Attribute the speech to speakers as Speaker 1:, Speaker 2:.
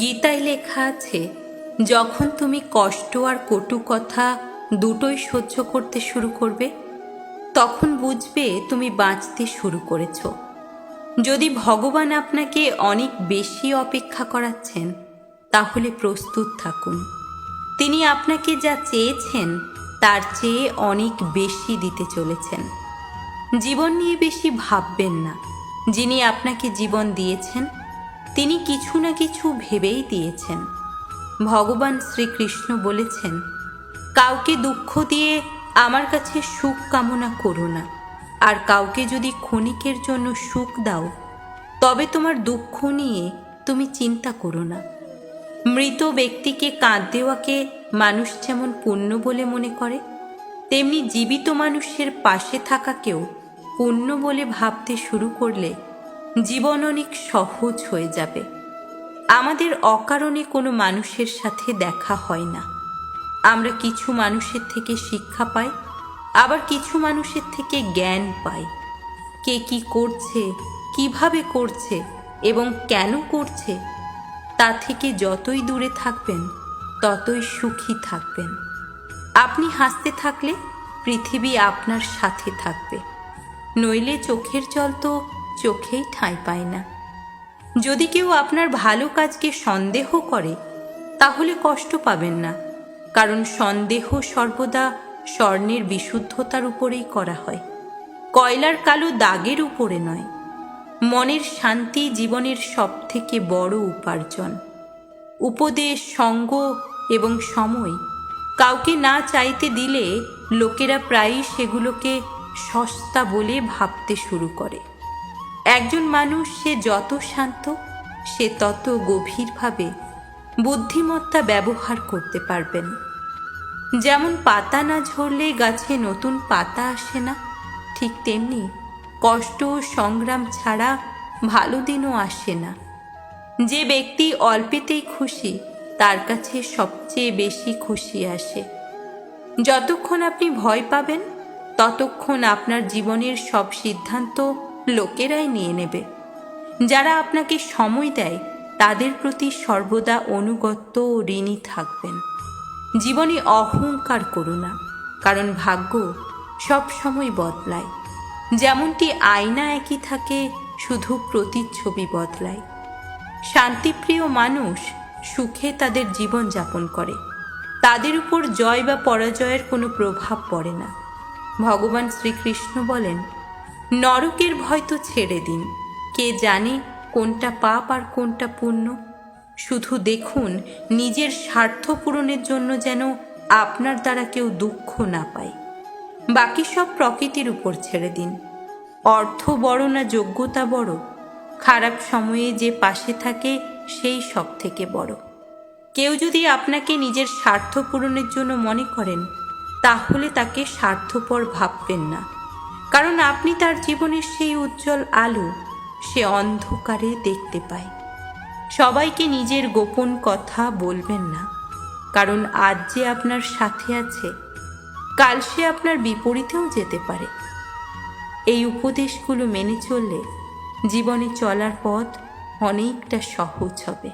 Speaker 1: গীতায় লেখা আছে, যখন তুমি কষ্ট আর কটু কথা দুটোই সহ্য করতে শুরু করবে, তখন বুঝবে তুমি বাঁচতে শুরু করেছ। যদি ভগবান আপনাকে অনেক বেশি অপেক্ষা করাচ্ছেন, তাহলে প্রস্তুত থাকুন। তিনি আপনাকে যা চেয়েছেন, তার চেয়ে অনেক বেশি দিতে চলেছেন। জীবন নিয়ে বেশি ভাববেন না। যিনি আপনাকে জীবন দিয়েছেন কিছু না কিছু ভেবেই দিয়েছেন। ভগবান শ্রীকৃষ্ণ বলেছেন, কাউকে দুঃখ দিয়ে আমার কাছে সুখ কামনা করো না। আর কাউকে যদি ক্ষণিকের জন্য সুখ দাও, তবে তোমার দুঃখ নিয়ে তুমি চিন্তা করো না। মৃত ব্যক্তিকে কাঁদ দেওয়াকে মানুষ যেমন পুণ্য বলে মনে করে, তেমনি জীবিত মানুষের পাশে থাকাকেও পুণ্য বলে ভাবতে শুরু করলে জীবন অনেক সহজ হয়ে যাবে। আমাদের অকারণে কোনো মানুষের সাথে দেখা হয় না। আমরা কিছু মানুষের থেকে শিক্ষা পাই, আবার কিছু মানুষের থেকে জ্ঞান পাই। কে কি করছে, কীভাবে করছে এবং কেন করছে, তা থেকে যতই দূরে থাকবেন, ততই সুখী থাকবেন। আপনি হাসতে থাকলে পৃথিবী আপনার সাথে থাকবে। নইলে চোখের জল তো চোখেই ঠাঁই পায় না। যদি কেউ আপনার ভালো কাজকে সন্দেহ করে, তাহলে কষ্ট পাবেন না, কারণ সন্দেহ সর্বদা স্বর্ণের বিশুদ্ধতার উপরেই করা হয়, কয়লার কালো দাগের উপরে নয়। মনের শান্তি জীবনের সবথেকে বড় উপার্জন। উপদেশ, সঙ্গ এবং সময় কাউকে না চাইতে দিলে লোকেরা প্রায়ই সেগুলোকে সস্তা বলে ভাবতে শুরু করে। একজন মানুষ সে যত শান্ত, সে তত গভীরভাবে বুদ্ধিমত্তা ব্যবহার করতে পারবেন যেমন পাতা না ঝরলে গাছে নতুন পাতা আসে না, ঠিক তেমনি কষ্ট সংগ্রাম ছাড়া ভালো দিনও আসে না। যে ব্যক্তি অল্পেতেই খুশি, তার কাছে সবচেয়ে বেশি খুশি আসে। যতক্ষণ আপনি ভয় পাবেন, ততক্ষণ আপনার জীবনের সব সিদ্ধান্ত লোকেরাই নিয়ে নেবে। যারা আপনাকে সময় দেয়, তাদের প্রতি সর্বদা অনুগত্য ও ঋণী থাকবেন। জীবনে অহংকার করো না, কারণ ভাগ্য সব সময় বদলায়। যেমনটি আয়না একই থাকে, শুধু প্রতিচ্ছবি বদলায়। শান্তিপ্রিয় মানুষ সুখে তাদের জীবন যাপন করে। তাদের উপর জয় বা পরাজয়ের কোনো প্রভাব পড়ে না। ভগবান শ্রীকৃষ্ণ বলেন নরকের ভয় তো ছেড়ে দিন। কে জানে কোনটা পাপ আর কোনটা পুণ্য? শুধু দেখুন, নিজের স্বার্থ পূরণের জন্য যেন আপনার দ্বারা কেউ দুঃখ না পায়। বাকি সব প্রকৃতির উপর ছেড়ে দিন। অর্থ বড় না যোগ্যতা বড়? খারাপ সময়ে যে পাশে থাকে, সেই সব থেকে বড়। কেউ যদি আপনাকে নিজের স্বার্থ পূরণের জন্য মনে করেন, তাহলে তাকে স্বার্থপর ভাববেন না। কারণ আপনি তার জীবনের সেই উজ্জ্বল আলো সে অন্ধকারে দেখতে পায়। সবাইকে নিজের গোপন কথা বলবেন না, কারণ আজ যে আপনার সাথে আছে, কাল সে আপনার বিপরীতেও যেতে পারে। এই উপদেশগুলো মেনে চললে জীবনে চলার পথ অনেকটা সহজ হবে।